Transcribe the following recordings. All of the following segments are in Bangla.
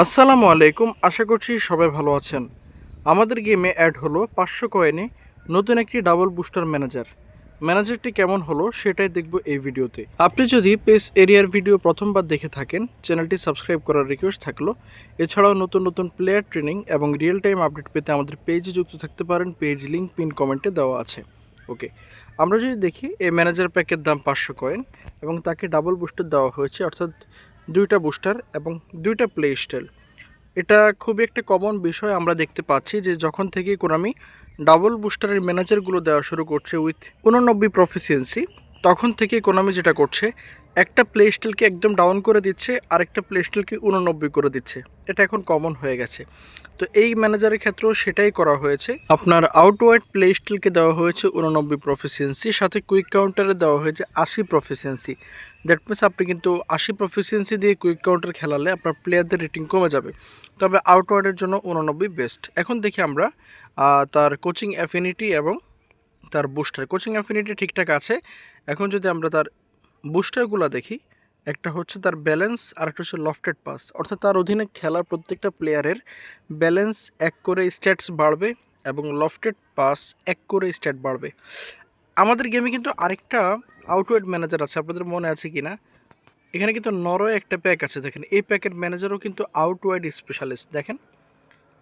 আসসালামু আলাইকুম, আশা করছি সবাই ভালো আছেন। আমাদের গেমে অ্যাড হলো পাঁচশো কয়েনে নতুন একটি ডাবল বুস্টার ম্যানেজার ম্যানেজারটি কেমন হলো সেটাই দেখব এই ভিডিওতে। আপনি যদি পেস এরিয়ার ভিডিও প্রথমবার দেখে থাকেন, চ্যানেলটি সাবস্ক্রাইব করার রিকোয়েস্ট থাকল। এছাড়াও নতুন নতুন প্লেয়ার ট্রেনিং এবং রিয়েল টাইম আপডেট পেতে আমাদের পেজে যুক্ত থাকতে পারেন। পেজ লিঙ্ক পিন কমেন্টে দেওয়া আছে। ওকে আমরা যদি দেখি, এই ম্যানেজার প্যাকের দাম পাঁচশো কয়েন এবং তাকে ডাবল বুস্টার দেওয়া হয়েছে, অর্থাৎ দুইটা বুস্টার এবং দুইটা প্লে স্টাইল। এটা খুবই একটা কমন বিষয় আমরা দেখতে পাচ্ছি যে যখন থেকে কোনামি ডাবল বুস্টারের ম্যানেজারগুলো দেওয়া শুরু করছে উইথ উননব্বই প্রফিসিয়েন্সি তখন থেকে কোনামি যেটা করছে, একটা প্লে স্টাইলকে একদম ডাউন করে দিচ্ছে, আরেকটা প্লে স্টাইলকে উননব্বই করে দিচ্ছে। এটা এখন কমন হয়ে গেছে। তো এই ম্যানেজারের ক্ষেত্রেও সেটাই করা হয়েছে। আপনার আউটওয়ার্ড প্লে স্টাইলকে দেওয়া হয়েছে উননব্বই প্রফিসিয়েন্সি সাথে কুইক কাউন্টারে দেওয়া হয়েছে আশি প্রফিসিয়েন্সি দ্যাট মিনস আপনি কিন্তু আশি প্রফিসিয়েন্সি দিয়ে কুইক কাউন্টার খেলালে আপনার প্লেয়ারদের রেটিং কমে যাবে। তবে আউটওয়ার্ডের জন্য উননব্বই বেস্ট এখন দেখি আমরা তার কোচিং অ্যাফিনিটি এবং তার বুস্টার কোচিং অ্যাফিনিটি ঠিকঠাক আছে। এখন যদি আমরা তার বুস্টারগুলো দেখি, একটা হচ্ছে তার ব্যালেন্স আর একটা হচ্ছে লফটেড পাস অর্থাৎ তার অধীনে খেলার প্রত্যেকটা প্লেয়ারের ব্যালেন্স এক করে স্ট্যাটস বাড়বে এবং লফটেড পাস এক করে স্ট্যাট বাড়বে। আমাদের গেমে কিন্তু আরেকটা আউটওয়েড ম্যানেজার আছে, আপনাদের মনে আছে কি না এখানে কিন্তু নরওয়ে একটা প্যাক আছে, দেখেন। এই প্যাকের ম্যানেজারও কিন্তু আউটওয়াইড স্পেশালিস্ট দেখেন।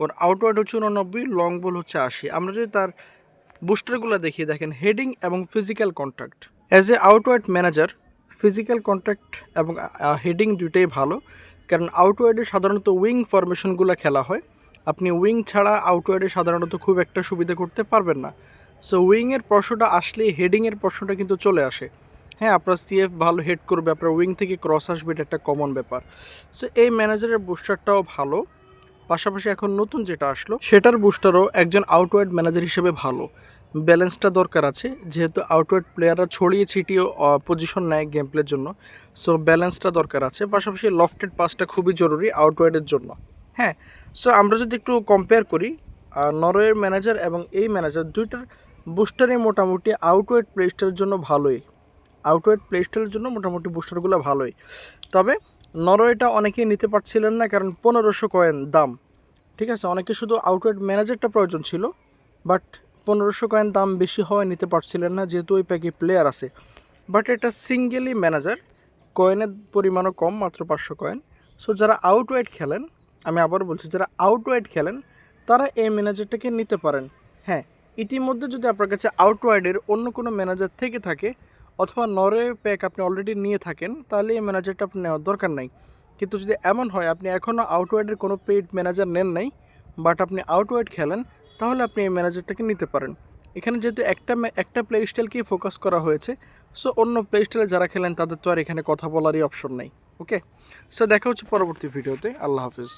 ওর আউটওয়াইড হচ্ছে উননব্বই লং বল হচ্ছে আশি। আমরা যদি তার বুস্টারগুলো দেখি, দেখেন হেডিং এবং physical contact as a out wide manager physical contact এবং হেডিং দুইটাই ভালো। কারণ আউটওয়াইডে সাধারণত উইং ফরমেশনগুলো খেলা হয়। আপনি উইং ছাড়া আউটওয়াইডে সাধারণত খুব একটা সুবিধা করতে পারবেন না। সো উইংয়ের প্রশ্নটা আসলেই হেডিংয়ের প্রশ্নটা কিন্তু চলে আসে। হ্যাঁ আপনার সিএফ ভালো হেড করবে, আপনার উইং থেকে ক্রস আসবে, এটা একটা কমন ব্যাপার। সো এই ম্যানেজারের বুস্টারটাও ভালো। পাশাপাশি এখন নতুন যেটা আসলো, সেটার বুস্টারও একজন আউটওয়ার্ড ম্যানেজার হিসেবে ভালো। ব্যালেন্সটা দরকার আছে, যেহেতু আউটওয়ার্ড প্লেয়াররা ছড়িয়ে ছিটিয়ে পজিশন নেয় গেম প্লের জন্য। সো ব্যালেন্সটা দরকার আছে। পাশাপাশি লফটেড পাসটা খুবই জরুরি আউটওয়ার্ডের জন্য। হ্যাঁ সো আমরা যদি একটু কম্পেয়ার করি নরওয়ের ম্যানেজার এবং এই ম্যানেজার দুইটার বুস্টারই মোটামুটি আউটওয়েট প্লেস্টারের জন্য ভালোই। আউটওয়েট প্লেস্টারের জন্য মোটামুটি বুস্টারগুলো ভালোই। তবে নরওয়েটা অনেকেই নিতে পারছিলেন না, কারণ পনেরোশো কয়েন দাম। ঠিক আছে? অনেকে শুধু আউটওয়েট ম্যানেজারটা প্রয়োজন ছিল বাট পনেরোশো কয়েন দাম বেশি হওয়ায় নিতে পারছিলেন না, যেহেতু ওই প্যাকে প্লেয়ার আছে। বাট এটা সিঙ্গেলি ম্যানেজার কয়েনের পরিমাণও কম, মাত্র পাঁচশো কয়েন সো যারা আউটওয়েট খেলেন, আমি আবার বলছি, যারা আউটওয়েট খেলেন, তারা এই ম্যানেজারটাকে নিতে পারেন। হ্যাঁ ইতিমধ্যে যদি আপনার কাছে আউটওয়ার্ডের অন্য কোনো ম্যানেজার থেকে থাকে, অথবা নরে প্যাক আপনি অলরেডি নিয়ে থাকেন, তাহলে এই ম্যানেজারটা আপনি নেওয়ার দরকার নাই। কিন্তু যদি এমন হয়, আপনি এখনও আউটওয়ার্ডের কোনো পেইড ম্যানেজার নেন নাই বাট আপনি আউটওয়ার্ড খেলেন, তাহলে আপনি এই ম্যানেজারটাকে নিতে পারেন। এখানে যেহেতু একটা একটা প্লে স্টাইলকেই ফোকাস করা হয়েছে সো অন্য প্লে স্টাইলে যারা খেলেন, তাদের তো আর এখানে কথা বলারই অপশন নেই। ওকে সো দেখা হচ্ছে পরবর্তী ভিডিওতে আল্লাহ হাফিজ।